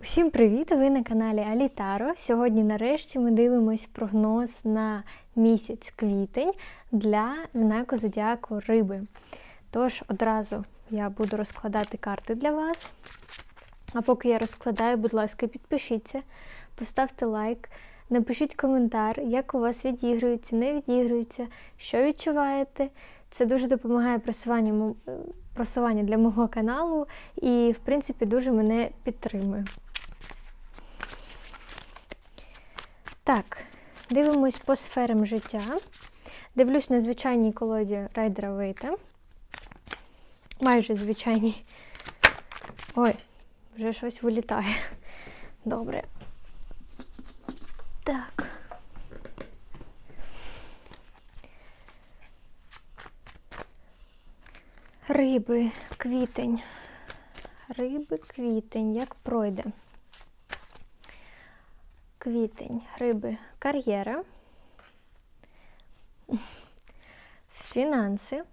Всім привіт! Ви на каналі Алітаро. Сьогодні, нарешті, ми дивимось прогноз на місяць квітень для знаку зодіаку Риби. Тож одразу я буду розкладати карти для вас. А поки я розкладаю, будь ласка, підпишіться, поставте лайк, напишіть коментар, як у вас відігрується, не відігрується, що відчуваєте. Це дуже допомагає просуванню, просуванню для мого каналу і, в принципі, дуже мене підтримує. Так, дивимось по сферам життя. Дивлюсь на звичайній колоді райдера Вейта. Майже звичайній. Ой, вже щось вилітає. Добре. Так. Риби, квітень. Риби, квітень. Як пройде? Квітень, риби, кар'єра, фінанси.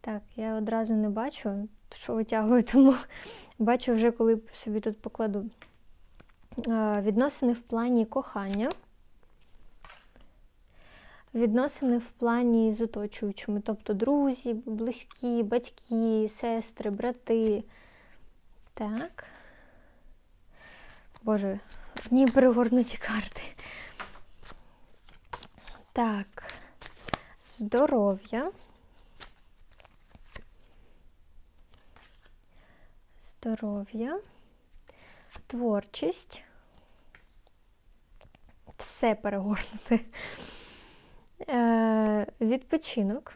Так, я одразу не бачу, що витягую, тому бачу вже, коли собі тут покладу. Відносини в плані кохання. Відносини в плані з оточуючими, тобто друзі, близькі, батьки, сестри, брати. Так. Боже, одні перегорнуті карти. Так. Здоров'я. Здоров'я. Творчість. Все перегорнути. Е, відпочинок.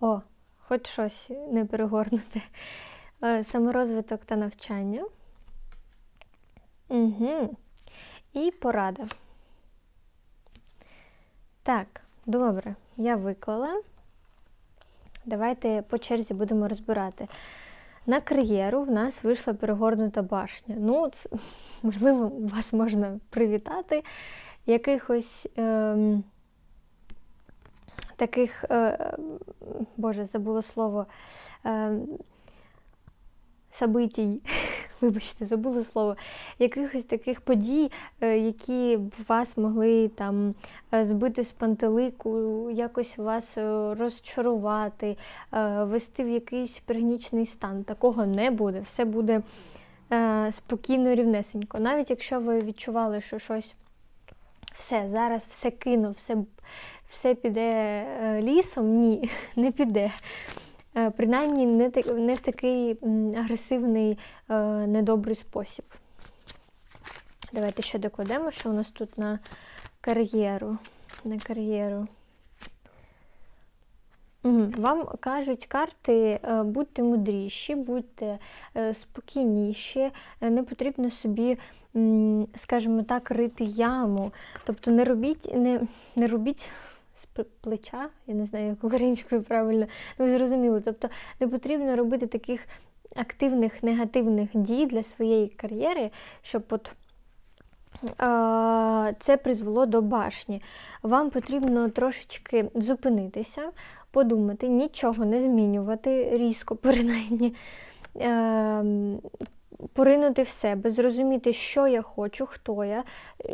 О, хоч щось не перегорнути. Е, саморозвиток та навчання. Угу. І порада. Так, добре, я виклала. Давайте по черзі будемо розбирати. На кар'єру в нас вийшла перегорнута башня. Ну, це, можливо, вас можна привітати. Якихось ем, таких, е, Боже, забула слово. Ем, Собитій, вибачте, забула слово, якихось таких подій, е, які б вас могли там е, збити з пантелику, якось вас е, розчарувати, вести в якийсь пригнічений стан. Такого не буде. Все буде спокійно, рівнесенько. Навіть якщо ви відчували, що щось все, зараз все кину, все, все піде лісом, ні, не піде. Е, Принаймні не, не в такий агресивний, е, недобрий спосіб. Давайте ще докладемо, що у нас тут на кар'єру. На кар'єру. Вам кажуть карти, е, будьте мудріші, будьте спокійніші, не потрібно собі, скажімо так, рити яму. Тобто не робіть, не, не робіть з плеча, я не знаю, як українською правильно, ну ви зрозуміли. Тобто не потрібно робити таких активних негативних дій для своєї кар'єри, щоб от це призвело до башні. Вам потрібно трошечки зупинитися, подумати, нічого не змінювати, різко принаймні, ем, поринути в себе, зрозуміти, що я хочу, хто я,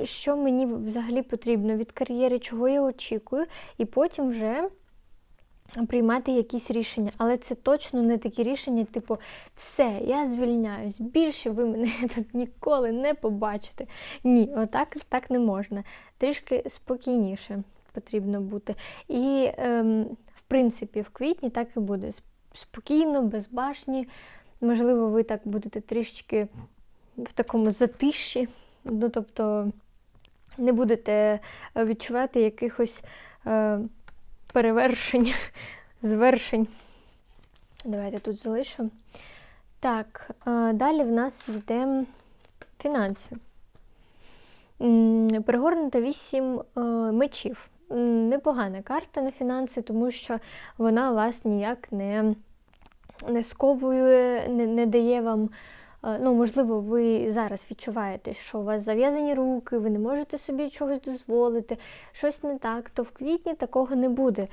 що мені взагалі потрібно від кар'єри, чого я очікую, і потім вже приймати якісь рішення. Але це точно не такі рішення, типу, все, я звільняюсь, більше ви мене тут ніколи не побачите. Ні, отак так не можна. Трішки спокійніше потрібно бути. І, ем, в принципі, в квітні так і буде. Спокійно, без башні. Можливо, ви так будете трішечки в такому затиші, ну, тобто не будете е, відчувати якихось е, перевершень, звершень. Давайте тут залишу. Так, е, далі в нас йде фінанси. М, Перегорнута вісім е, мечів. Непогана карта на фінанси, тому що вона вас ніяк не, не сковує, не, не дає вам. е, Ну, можливо, ви зараз відчуваєте, що у вас зав'язані руки, ви не можете собі чогось дозволити, щось не так, то в квітні такого не буде.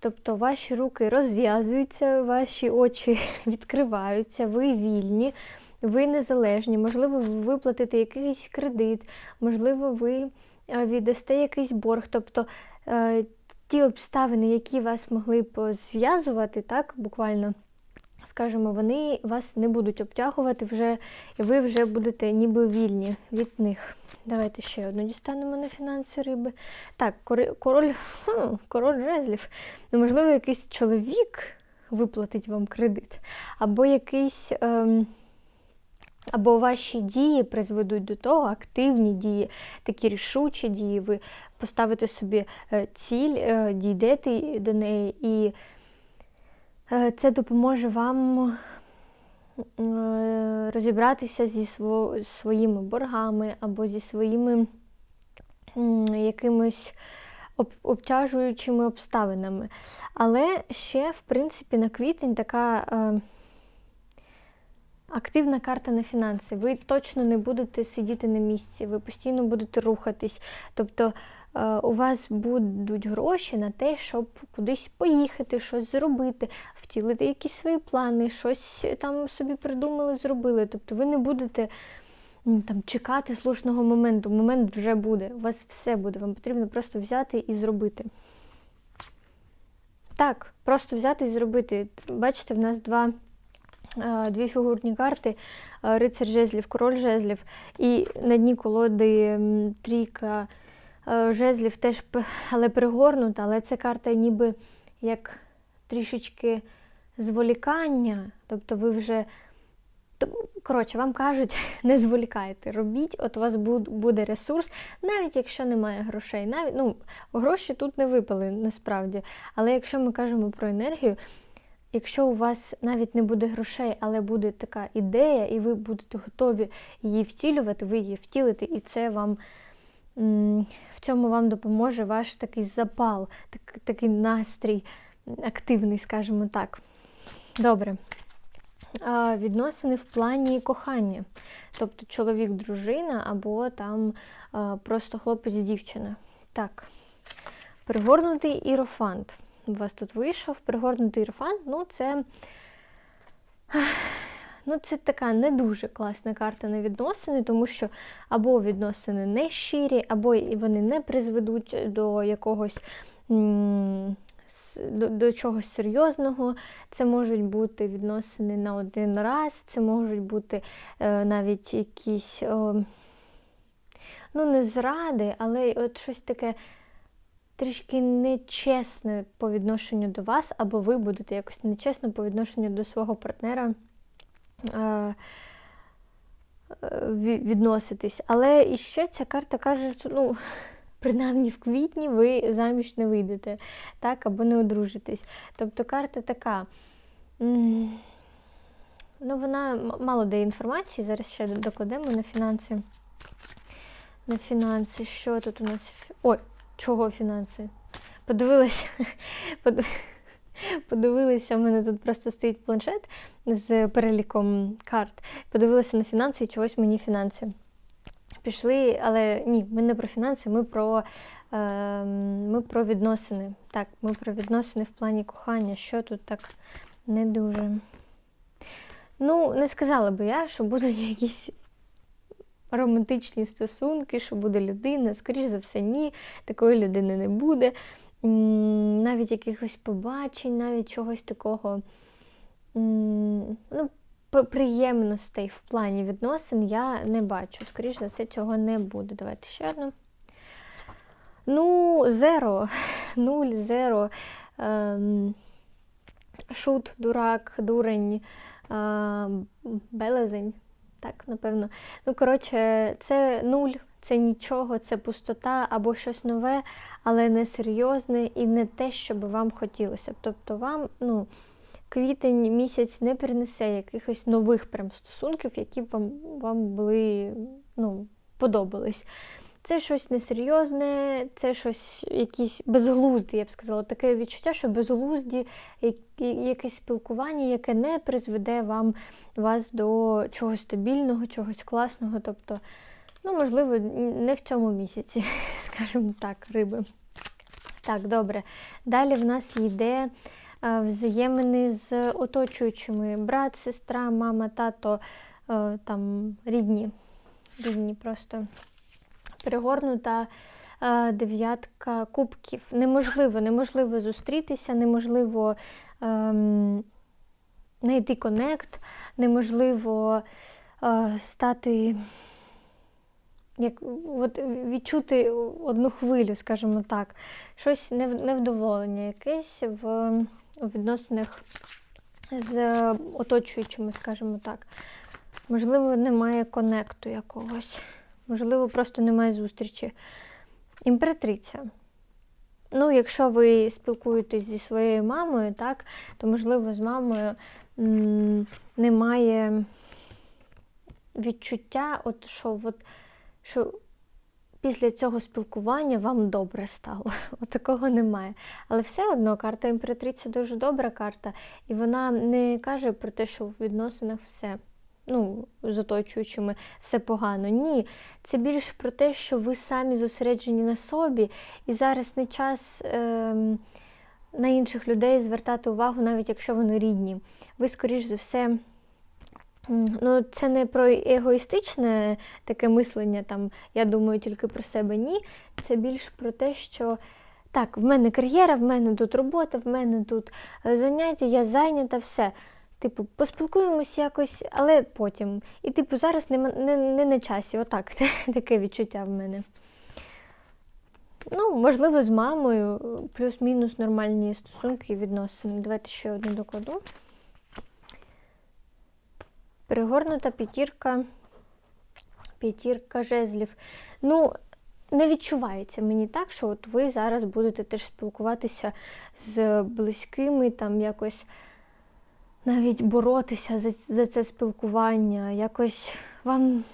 Тобто ваші руки розв'язуються, ваші очі відкриваються, ви вільні, ви незалежні, можливо, ви виплатите якийсь кредит, можливо, ви е, віддасте якийсь борг. Тобто е, ті обставини, які вас могли б зв'язувати, так, буквально, скажімо, вони вас не будуть обтягувати вже, і ви вже будете ніби вільні від них. Давайте ще одну дістанемо на фінанси риби. Так, король, король жезлів. Ну, можливо, якийсь чоловік виплатить вам кредит, або якийсь. Ем, або ваші дії призведуть до того, активні дії, такі рішучі дії, ви поставите собі е, ціль, е, дійдете до неї, і це допоможе вам е, розібратися зі своїми боргами або зі своїми об- обтяжуючими обставинами. Але ще, в принципі, на квітень така. е, Активна карта на фінанси. Ви точно не будете сидіти на місці, ви постійно будете рухатись. Тобто е, у вас будуть гроші на те, щоб кудись поїхати, щось зробити, втілити якісь свої плани, щось там собі придумали, зробили. Тобто ви не будете там, чекати слушного моменту. Момент вже буде. У вас все буде. Вам потрібно просто взяти і зробити. Так, просто взяти і зробити. Бачите, в нас два. е, Дві фігурні карти, е, рицар жезлів, король жезлів, і на дні колоди трійка е, жезлів теж, але перегорнута, але це карта ніби як трішечки зволікання. Тобто ви вже. Коротше, вам кажуть, не зволікайте, робіть, от у вас буде ресурс, навіть якщо немає грошей. Навіть, ну, гроші тут не випали насправді. Але якщо ми кажемо про енергію, якщо у вас навіть не буде грошей, але буде така ідея, і ви будете готові її втілювати, ви її втілите, і це вам в цьому вам допоможе ваш такий запал, так, такий настрій активний, скажімо так. Добре. Відносини в плані кохання. Тобто чоловік, дружина або там просто хлопець-дівчина. Так. Пригорнутий ірофант. У вас тут вийшов пригорнутий ірофант, ну це. Ну, це така не дуже класна карта на відносини, тому що або відносини не щирі, або вони не призведуть до якогось до, до чогось серйозного. Це можуть бути відносини на один раз, це можуть бути е, навіть якісь, о, ну, не зради, але от щось таке трішки нечесне по відношенню до вас, або ви будете якось нечесно по відношенню до свого партнера е, е, відноситись. Але і ще ця карта каже, що ну, принаймні в квітні ви заміж не вийдете, так, або не одружитесь. Тобто карта така. Ну, вона мало дає інформації, зараз ще докладемо на фінанси. На фінанси, що тут у нас? Ой, чого фінанси? Подивилася. подив- Подивилася, у мене тут просто стоїть планшет з переліком карт. Подивилася на фінанси і чогось мені фінанси. Пішли, але ні, ми не про фінанси, ми про, е, ми про відносини. Так, ми про відносини в плані кохання. Що тут так не дуже. Ну, не сказала би я, що будуть якісь романтичні стосунки, що буде людина. Скоріш за все, ні, такої людини не буде. Навіть якихось побачень, навіть чогось такого ну, приємностей в плані відносин я не бачу. Скоріш за все, цього не буде. Давайте ще одну. Ну, зеро, нуль, зеро. Ем, шут, дурак, дурень, а, белезень. Так, напевно. Ну, коротше, це нуль, це нічого, це пустота або щось нове, але не серйозне і не те, що би вам хотілося. Тобто вам, ну, квітень місяць не принесе якихось нових прям стосунків, які б вам, вам були, ну, подобались. Це щось несерйозне, це щось якісь безглузді, я б сказала. Таке відчуття, що безглузді, якесь спілкування, яке не призведе вам вас до чогось стабільного, чогось класного. Тобто, ну, можливо, не в цьому місяці, скажімо так, риби. Так, добре. Далі в нас йде е, взаємини з оточуючими. Брат, сестра, мама, тато, е, там рідні. Рідні просто перегорнута е, дев'ятка кубків. Неможливо, неможливо зустрітися, неможливо ем, знайти конект, неможливо е, стати, як, от, відчути одну хвилю, скажімо так, щось невдоволення якесь в, відносинах з оточуючими, скажімо так. Можливо, немає конекту якогось. Можливо, просто немає зустрічі. Імператриця. Ну, якщо ви спілкуєтесь зі своєю мамою, так, то можливо з мамою немає відчуття, от що, от, що після цього спілкування вам добре стало. От такого немає. Але все одно карта імператриця дуже добра карта, і вона не каже про те, що в відносинах все. Ну, з оточуючими все погано. Ні, це більше про те, що ви самі зосереджені на собі, і зараз не час ем, на інших людей звертати увагу, навіть якщо вони рідні. Ви, скоріш за все, ну, це не про егоїстичне таке мислення, там, я думаю тільки про себе. Ні. Це більш про те, що так, в мене кар'єра, в мене тут робота, в мене тут е, заняття, я зайнята, все. Типу, поспілкуємось якось, але потім. І, типу, зараз не, не, не на часі. Отак, це таке відчуття в мене. Ну, можливо, з мамою е, плюс-мінус нормальні стосунки і відносини. Давайте ще одну докладу. Перегорнута п'ятірка. П'ятірка жезлів. Ну, не відчувається мені так, що от ви зараз будете теж спілкуватися з близькими, там якось навіть боротися за, за це спілкування, якось вам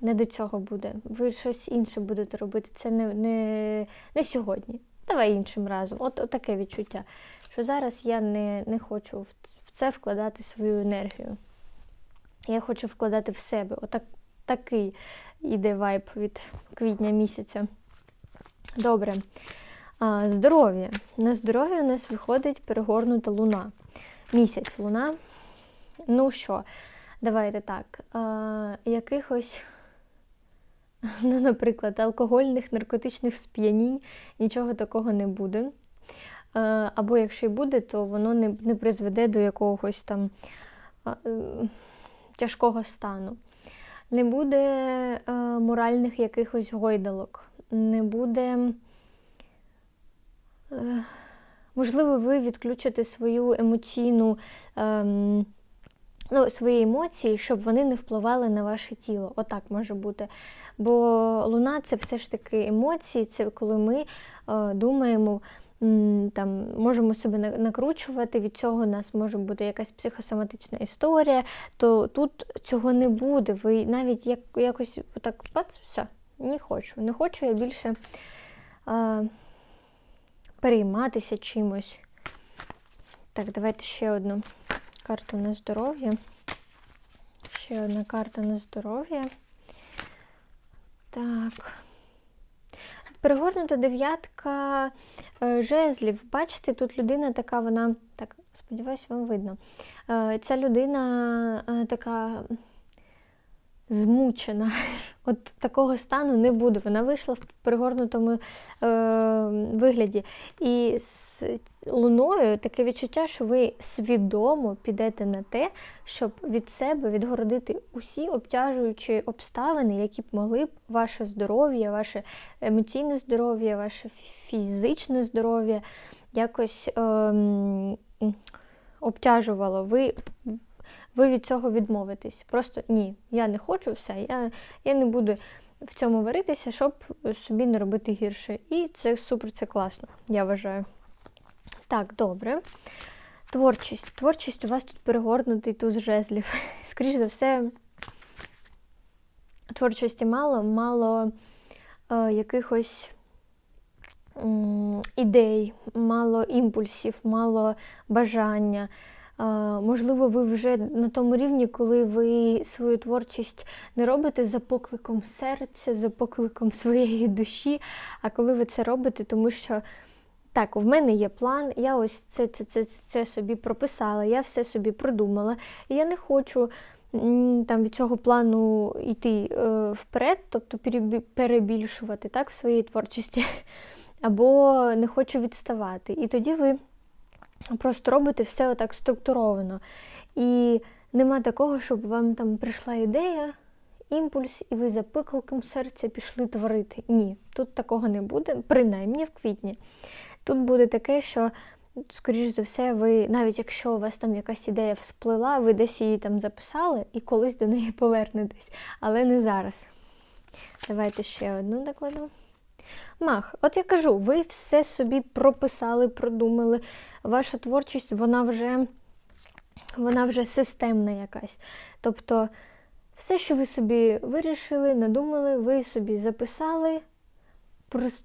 не до цього буде. Ви щось інше будете робити. Це не, не, не сьогодні. Давай іншим разом. От, от таке відчуття. Що зараз я не, не хочу в, це вкладати свою енергію. Я хочу вкладати в себе. Отак, такий іде вайб від квітня місяця. Добре. А, здоров'я. На здоров'я у нас виходить перегорнута луна. Місяць луна. Ну що, давайте так. А, якихось, ну, наприклад, алкогольних, наркотичних сп'янінь, нічого такого не буде. А, або якщо й буде, то воно не, не призведе до якогось там тяжкого стану. Не буде е, моральних якихось гойдалок, не буде. Е, можливо, ви відключите свою емоційну, ем, ну, свої емоції, щоб вони не впливали на ваше тіло. Отак може бути. Бо луна це все ж таки емоції, це коли ми е, думаємо. Там можемо себе накручувати, від цього у нас може бути якась психосоматична історія, то тут цього не буде. Ви навіть як, якось так бац, все, не хочу. Не хочу я більше а, перейматися чимось. Так, давайте ще одну карту на здоров'я. Ще одна карта на здоров'я. Так. Перегорнута дев'ятка е, жезлів. Бачите, тут людина така, вона. Так, сподіваюся, вам видно. Е, Ця людина е, така змучена. От такого стану не буде. Вона вийшла в перегорнутому вигляді. І луною таке відчуття, що ви свідомо підете на те, щоб від себе відгородити усі обтяжуючі обставини, які б могли б ваше здоров'я, ваше емоційне здоров'я, ваше фізичне здоров'я якось ем, обтяжувало. Ви ви від цього відмовитесь. Просто ні, я не хочу все, я, я не буду в цьому варитися, щоб собі не робити гірше. І це супер, це класно, я вважаю. Так, добре. Творчість. Творчість у вас тут перегорнутий туз жезлів. Скоріше за все, творчості мало, мало е, якихось м, ідей, мало імпульсів, мало бажання. Е, Можливо, ви вже на тому рівні, коли ви свою творчість не робите за покликом серця, за покликом своєї душі, а коли ви це робите, тому що так, в мене є план, я ось це, це, це, це собі прописала, я все собі продумала, і я не хочу там, від цього плану йти е, вперед, тобто перебільшувати так, в своїй творчості, або не хочу відставати. І тоді ви просто робите все отак структуровано. І нема такого, щоб вам там прийшла ідея, імпульс, і ви за покликом серця пішли творити. Ні, тут такого не буде, принаймні в квітні. Тут буде таке, що, скоріш за все, ви, навіть якщо у вас там якась ідея всплила, ви десь її там записали і колись до неї повернетесь, але не зараз. Давайте ще одну докладу. Мах, от я кажу, ви все собі прописали, продумали. Ваша творчість, вона вже, вона вже системна якась. Тобто, все, що ви собі вирішили, надумали, ви собі записали, прос-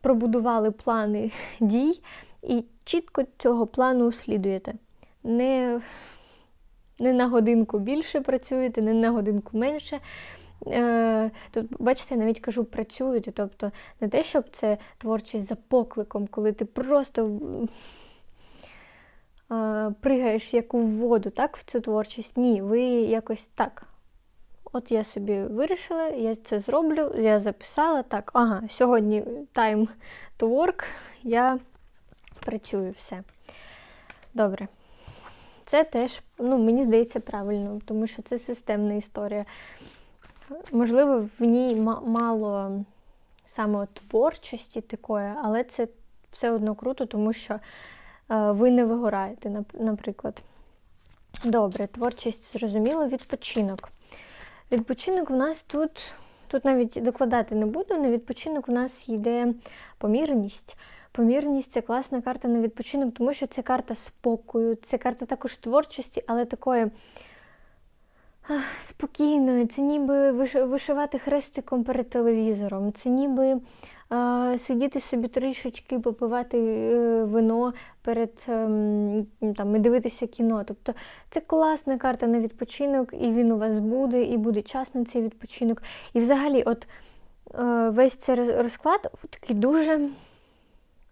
пробудували плани дій і чітко цього плану слідуєте. Не, не на годинку більше працюєте, не на годинку менше. Е, Тут, бачите, я навіть кажу працюєте, тобто не те, щоб це творчість за покликом, коли ти просто е, пригаєш як у воду, так, в цю творчість. Ні, ви якось так. От я собі вирішила, я це зроблю, я записала так, ага, сьогодні time to work, я працюю все. Добре. Це теж, ну, мені здається, правильно, тому що це системна історія. Можливо, в ній ма- мало саме творчості такої, але це все одно круто, тому що е, ви не вигораєте, наприклад. Добре, творчість зрозуміло, відпочинок. Відпочинок в нас тут, тут навіть докладати не буду, на відпочинок у нас йде помірність. Помірність це класна карта на відпочинок, тому що це карта спокою, це карта також творчості, але такої ах, спокійної. Це ніби вишивати хрестиком перед телевізором, це ніби сидіти собі трішечки, попивати е, вино перед ем, там, і дивитися кіно. Тобто це класна карта на відпочинок, і він у вас буде, і буде час на цей відпочинок. І взагалі, от е, весь цей розклад такий дуже,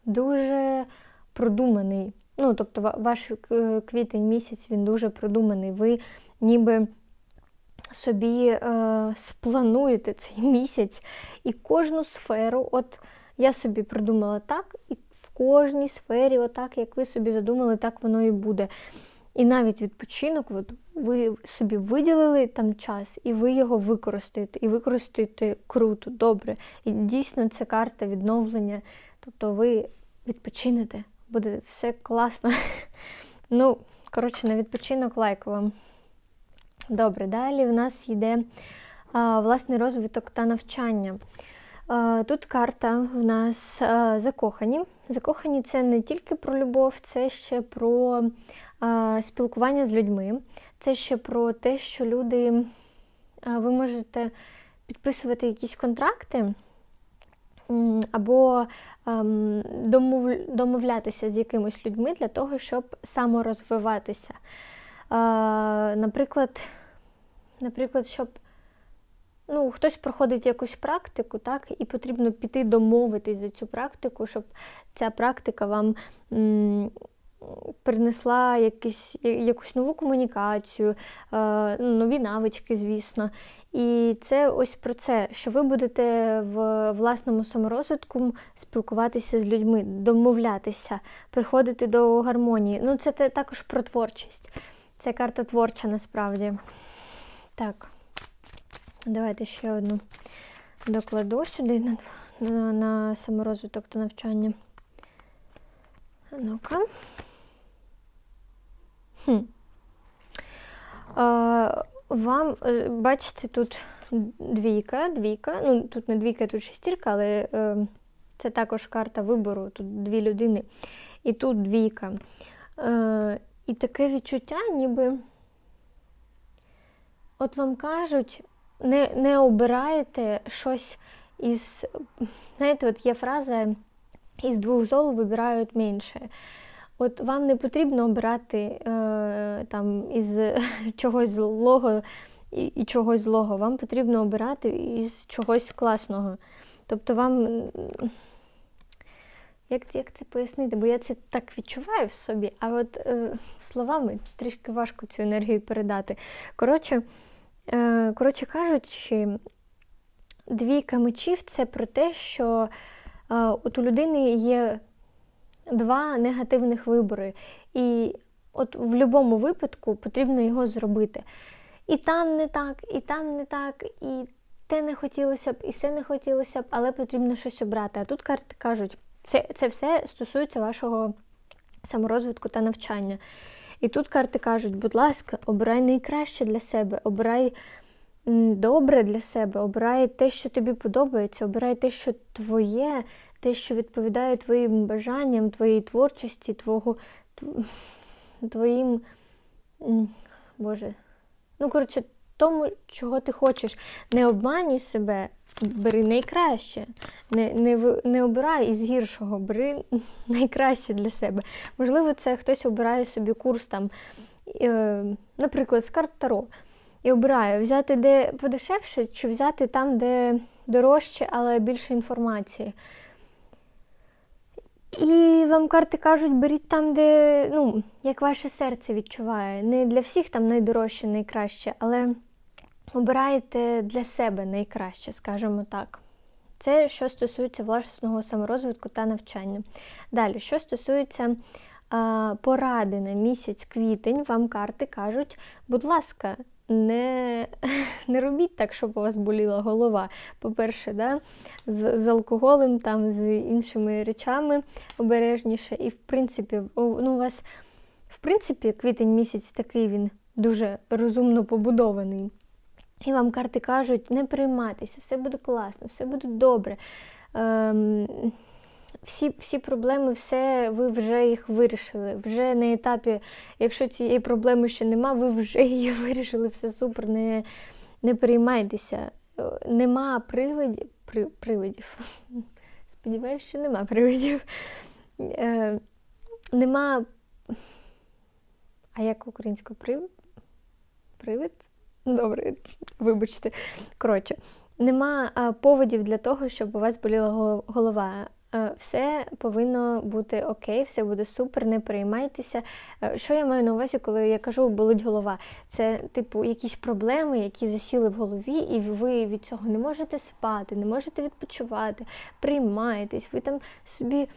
дуже продуманий. Ну, тобто, ваш е, квітень місяць він дуже продуманий. Ви ніби собі е, сплануєте цей місяць і кожну сферу, от я собі придумала так, і в кожній сфері, отак, як ви собі задумали, так воно і буде. І навіть відпочинок, от ви собі виділили там час, і ви його використаєте, і використаєте круто, добре. І дійсно це карта відновлення. Тобто ви відпочинете, буде все класно. Ну, коротше, на відпочинок лайк вам. Добре, далі в нас йде власний розвиток та навчання. Тут карта в нас закохані. Закохані це не тільки про любов, це ще про спілкування з людьми, це ще про те, що люди, ви можете підписувати якісь контракти або ем, домов- домовлятися з якимись людьми для того, щоб саморозвиватися. Наприклад, наприклад, щоб ну, хтось проходить якусь практику, так, і потрібно піти домовитись за цю практику, щоб ця практика вам м, принесла якісь, якусь нову комунікацію, е, ну, нові навички, звісно. І це ось про це, що ви будете в власному саморозвитку спілкуватися з людьми, домовлятися, приходити до гармонії. Ну, це також про творчість. Це карта творча насправді. Так, давайте ще одну докладу сюди на, на, на саморозвиток та навчання. Ну-ка. Хм. А, вам, е, бачите, тут двійка, двійка. Ну, тут не двійка, тут шестірка, але е, це також карта вибору. Тут дві людини. І тут двійка. Е, і таке відчуття, ніби от вам кажуть, не, не обираєте щось із. Знаєте, от є фраза із двох зол вибирають менше. От вам не потрібно обирати е, там із чогось злого і, і чогось злого. Вам потрібно обирати із чогось класного. Тобто вам як, як це пояснити? Бо я це так відчуваю в собі, а от е, словами трішки важко цю енергію передати. Коротше, коротше кажучи, двійка мечів це про те, що е, от у людини є два негативних вибори. І от в будь-якому випадку потрібно його зробити. І там не так, і там не так, і те не хотілося б, і все не хотілося б, але потрібно щось обрати. А тут карти кажуть, це, це все стосується вашого саморозвитку та навчання. І тут карти кажуть, будь ласка, обирай найкраще для себе, обирай добре для себе, обирай те, що тобі подобається, обирай те, що твоє, те, що відповідає твоїм бажанням, твоїй творчості, твого, твоїм. Боже. Ну, коротше, тому, чого ти хочеш. Не обманюй себе, бери найкраще. Не, не, не обирай із гіршого, бери найкраще для себе. Можливо, це хтось обирає собі курс там, е, наприклад, з карт Таро. І обирає взяти де подешевше, чи взяти там, де дорожче, але більше інформації. І вам карти кажуть, беріть там, де, ну, як ваше серце відчуває. Не для всіх там найдорожче, найкраще, але обирайте для себе найкраще, скажімо так. Це що стосується власного саморозвитку та навчання. Далі, що стосується поради на місяць квітень, вам карти кажуть, будь ласка, не, не робіть так, щоб у вас боліла голова. По-перше, да, з, з алкоголем, там, з іншими речами обережніше. І, в принципі, ну, у вас, в принципі, квітень місяць такий він дуже розумно побудований. І вам карти кажуть, не приймайтеся, все буде класно, все буде добре. Ем, всі, всі проблеми, все, ви вже їх вирішили. Вже на етапі, якщо цієї проблеми ще нема, ви вже її вирішили, все супер, не, не переймайтеся. Е, Нема привидів. При, привидів. Сподіваюсь, що нема привидів. Е, нема. А як українською привид? Привид? Добре, вибачте. Коротше, нема поводів для того, щоб у вас боліла голова. Все повинно бути окей, все буде супер, не переймайтеся. Що я маю на увазі, коли я кажу болить голова? Це, типу, якісь проблеми, які засіли в голові, і ви від цього не можете спати, не можете відпочивати, приймаєтесь, ви там собі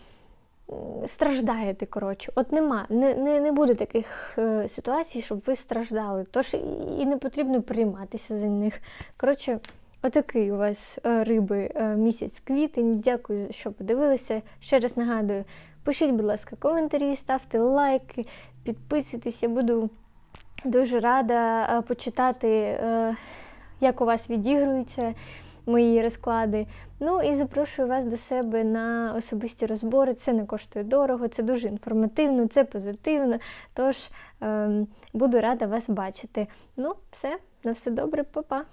страждаєте, коротше. От нема, не, не, не буде таких е, ситуацій, щоб ви страждали. Тож і, не потрібно прийматися за них. Коротше, отакий у вас е, риби е, місяць квітень. Дякую, що подивилися. Ще раз нагадую, пишіть, будь ласка, коментарі, ставте лайки, підписуйтесь. Я буду дуже рада е, почитати, е, як у вас відігруються мої розклади. Ну і запрошую вас до себе на особисті розбори. Це не коштує дорого, це дуже інформативно, це позитивно. Тож ем, буду рада вас бачити. Ну, все, на все добре, па-па.